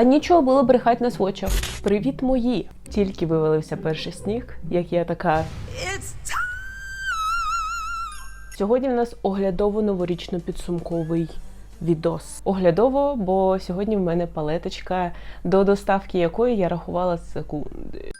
А нічого було брехати на свочах. Привіт, мої! Тільки вивалився перший сніг, як я така. Сьогодні в нас оглядово-новорічно-підсумковий відос. Оглядово, бо сьогодні в мене палеточка, до доставки якої я рахувала секунди.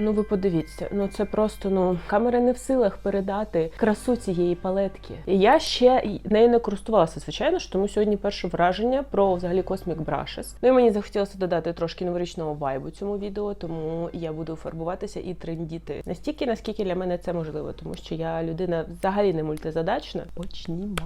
Ну, ви подивіться, ну це просто ну камера не в силах передати красу цієї палетки. Я ще нею не користувалася, звичайно ж, тому сьогодні перше враження про взагалі Cosmic Brushes. Ну і мені захотілося додати трошки новорічного вайбу цьому відео, тому я буду фарбуватися і трендіти настільки, наскільки для мене це можливо, тому що я людина взагалі не мультизадачна. Почнімо.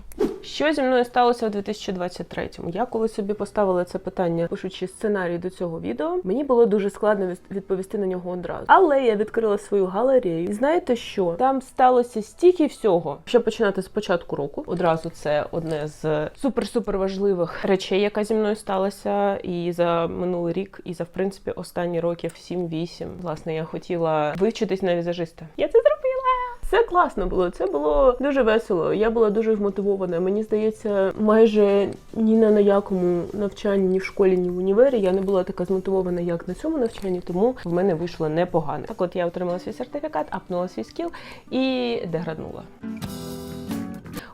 Що зі мною сталося у 2023-му? Я коли собі поставила це питання, пишучи сценарій до цього відео, мені було дуже складно відповісти на нього одразу. Але я відкрила свою галерею. І знаєте що? Там сталося стільки всього. Щоб починати з початку року, одразу це одне з супер-супер важливих речей, яка зі мною сталася і за минулий рік, і за в принципі останні років 7-8. Власне, я хотіла вивчитись на візажиста. Я це зробила. Це класно було, це було дуже весело. Я була дуже вмотивована. Мені здається, майже ні на якому навчанні, ні в школі, ні в універі я не була така змотивована, як на цьому навчанні, тому в мене вийшло непогано. Так от я отримала свій сертифікат, апнула свій скіл і деграднула.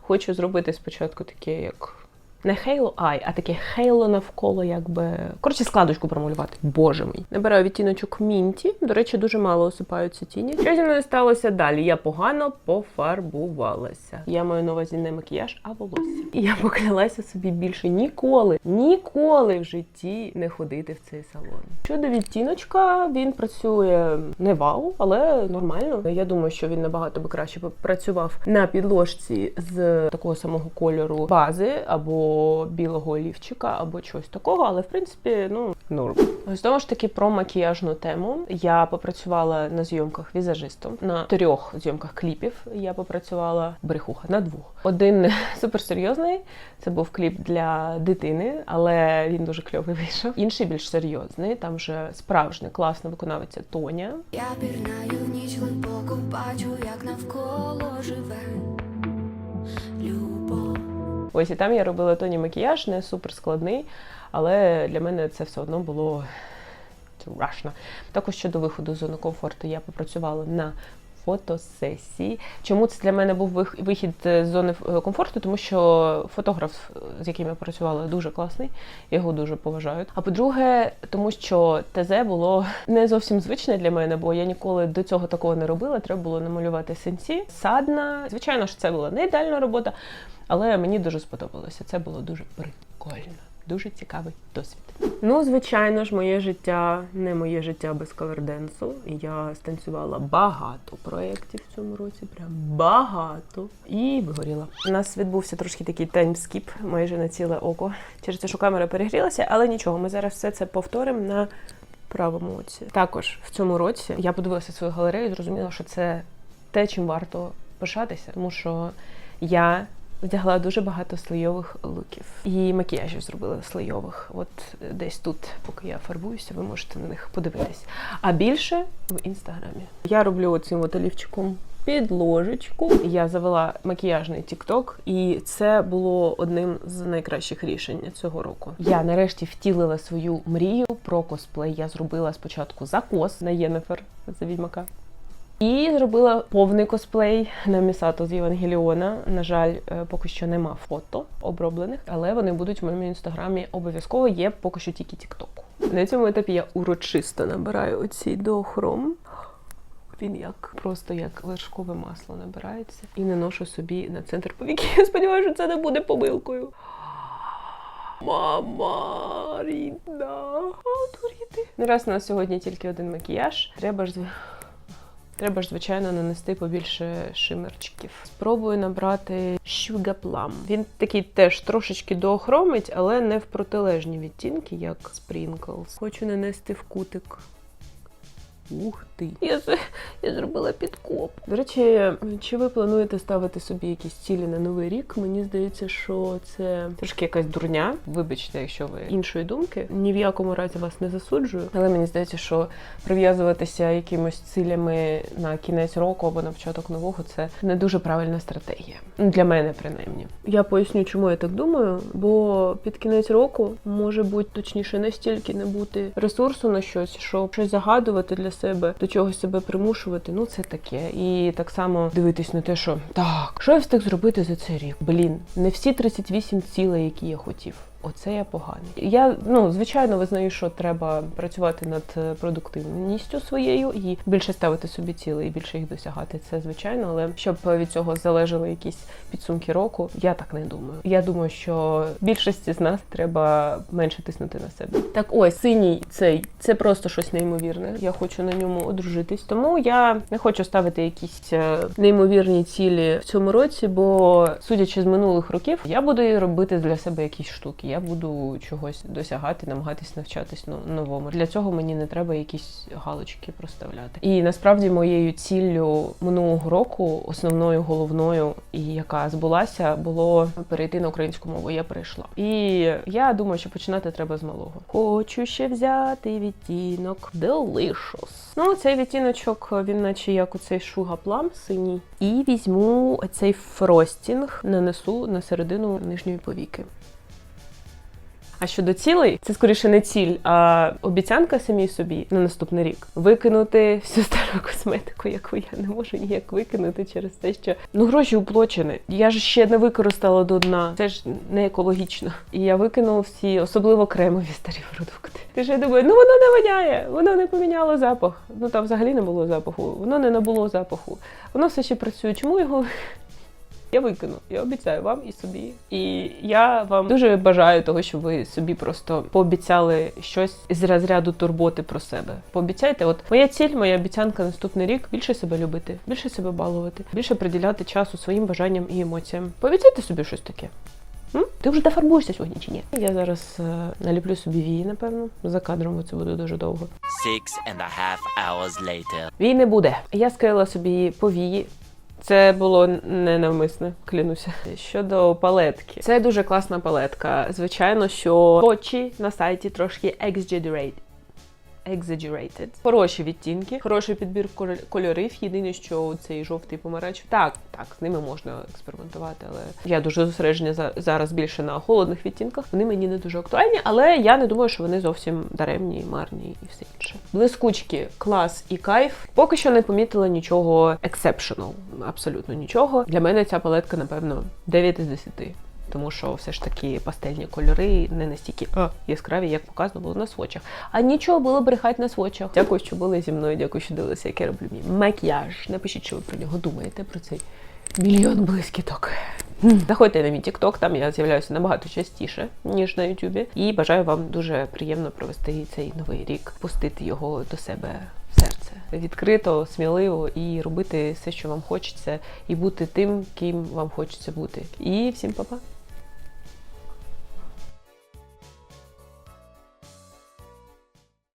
Хочу зробити спочатку таке, як. Не Halo Eye, а таке Halo навколо, якби. Коротше, складочку промалювати. Боже мій. Набираю відтіночок Мінті. До речі, дуже мало осипаються тіні. Що зі мною сталося далі? Я погано пофарбувалася. Я маю на увазі не макіяж, а волосся. І я поклялася собі більше ніколи, ніколи в житті не ходити в цей салон. Щодо відтіночка, він працює не вау, але нормально. Я думаю, що він набагато би краще працював на підложці з такого самого кольору бази або білого олівчика, або чогось такого, але в принципі, ну норм. Знову ж таки про макіяжну тему. Я попрацювала на зйомках візажистом на трьох зйомках кліпів. Я попрацювала брехуха на двох. Один суперсерйозний. Це був кліп для дитини, але він дуже кльовий вийшов. Інший більш серйозний. Там вже справжня класна виконавиця Тоня. Я пірнаю в ніч глибоко, бачу, як навколо живе любов. Ось і там я робила тоні макіяж, не супер складний, але для мене це все одно було страшно. Також щодо виходу з зони комфорту я попрацювала на фотосесії. Чому це для мене був вих- вихід з зони комфорту? Тому що фотограф, з яким я працювала, дуже класний, його дуже поважаю. А по-друге, тому що ТЗ було не зовсім звичне для мене, бо я ніколи до цього такого не робила. Треба було намалювати сенсі, садна. Звичайно ж, це була не ідеальна робота, але мені дуже сподобалося. Це було дуже прикольно. Дуже цікавий досвід. Ну, звичайно ж, моє життя не моє життя без каверденсу. Я станцювала багато проєктів в цьому році, прям багато. І вигоріла. У нас відбувся трошки такий таймскіп, майже на ціле око. Через те, що камера перегрілася, але нічого, ми зараз все це повторимо на правому оці. Також в цьому році я подивилася свою галерею і зрозуміла, що це те, чим варто пишатися, тому що я Вдягла дуже багато слойових луків і макіяжів зробила слойових. От е, десь тут, поки я фарбуюся, ви можете на них подивитись. А більше в інстаграмі. Я роблю оцим от підложечку. Я завела макіяжний тікток, і це було одним з найкращих рішень цього року. Я нарешті втілила свою мрію про косплей. Я зробила спочатку закос на Єнефер за відьмака. І зробила повний косплей на Місато з Євангеліона. На жаль, е, поки що нема фото оброблених, але вони будуть в моєму інстаграмі обов'язково. Є поки що тільки тіктоку. На цьому етапі я урочисто набираю оцій доохром. Він як просто як вершкове масло набирається і не ношу собі на центр повіки. Я сподіваюся, що це не буде помилкою. Мама рідна. Одуріти. Ну, раз у нас сьогодні тільки один макіяж, треба ж Треба ж, звичайно, нанести побільше шимерчиків. Спробую набрати Sugar Plum. Він такий теж трошечки доохромить, але не в протилежні відтінки, як Sprinkles. Хочу нанести в кутик Ух ти. Я, з- я зробила підкоп. До речі, чи ви плануєте ставити собі якісь цілі на новий рік? Мені здається, що це трошки якась дурня. Вибачте, якщо ви іншої думки. Ні в якому разі вас не засуджую. Але мені здається, що прив'язуватися якимось цилями на кінець року або на початок нового це не дуже правильна стратегія. Ну, Для мене, принаймні. Я поясню, чому я так думаю. Бо під кінець року може бути точніше настільки не бути ресурсу на щось, щоб щось загадувати для себе, до чогось себе примушувати. Ну це таке. І так само дивитись на те, що так, що я встиг зробити за цей рік? Блін, не всі 38 цілей, які я хотів. Оце я поганий. Я ну звичайно визнаю, що треба працювати над е, продуктивністю своєю і більше ставити собі цілей, і більше їх досягати. Це звичайно, але щоб від цього залежали якісь підсумки року, я так не думаю. Я думаю, що більшості з нас треба менше тиснути на себе. Так ось синій цей це просто щось неймовірне. Я хочу на ньому одружитись. Тому я не хочу ставити якісь е, неймовірні цілі в цьому році, бо судячи з минулих років, я буду робити для себе якісь штуки. Я буду чогось досягати, намагатись навчатись ну, новому. Для цього мені не треба якісь галочки проставляти. І насправді моєю ціллю минулого року, основною головною, і яка збулася, було перейти на українську мову. Я перейшла. І я думаю, що починати треба з малого. Хочу ще взяти відтінок Delicious. Ну, цей відтіночок, він наче як у цей Sugar синій. І візьму цей фростінг, нанесу на середину нижньої повіки. А щодо цілей, це скоріше не ціль, а обіцянка самій собі на наступний рік викинути всю стару косметику, яку я не можу ніяк викинути через те, що ну гроші уплочені. Я ж ще не використала до дна. Це ж не екологічно. І я викинула всі, особливо кремові старі продукти. Ти ж я думаю, ну воно не воняє, воно не поміняло запах. Ну там взагалі не було запаху, воно не набуло запаху. Воно все ще працює. Чому його я викину, я обіцяю вам і собі. І я вам дуже бажаю того, щоб ви собі просто пообіцяли щось з розряду турботи про себе. Пообіцяйте, от моя ціль, моя обіцянка наступний рік більше себе любити, більше себе балувати, більше приділяти часу своїм бажанням і емоціям. Пообіцяйте собі щось таке. М? Ти вже дофарбуєшся сьогодні чи ні? Я зараз е, наліплю собі вії, напевно. За кадром бо це буде дуже довго. Six and a half hours later. Вій не буде. Я склеїла собі повії. Це було не навмисне, клянуся. Щодо палетки, це дуже класна палетка. Звичайно, що очі на сайті трошки exaggerate. Exaggerated. Хороші відтінки, хороший підбір кольор- кольорів. Єдине, що цей жовтий помаранч. Так, так, з ними можна експериментувати, але я дуже зосереджена за- зараз більше на холодних відтінках. Вони мені не дуже актуальні, але я не думаю, що вони зовсім даремні, марні і все інше. Блискучки, клас і кайф. Поки що не помітила нічого exceptional, абсолютно нічого. Для мене ця палетка, напевно, 9 із 10. Тому що все ж таки пастельні кольори не настільки а, яскраві, як показано було на свочах. А нічого було брехати на свочах. Дякую, що були зі мною. Дякую, що дивилися, як я роблю мій макіяж. Напишіть, що ви про нього думаєте, про цей мільйон блискіток. Заходьте на мій TikTok, там я з'являюся набагато частіше, ніж на Ютубі. І бажаю вам дуже приємно провести цей новий рік, пустити його до себе в серце. Відкрито, сміливо і робити все, що вам хочеться, і бути тим, ким вам хочеться бути. І всім па-па!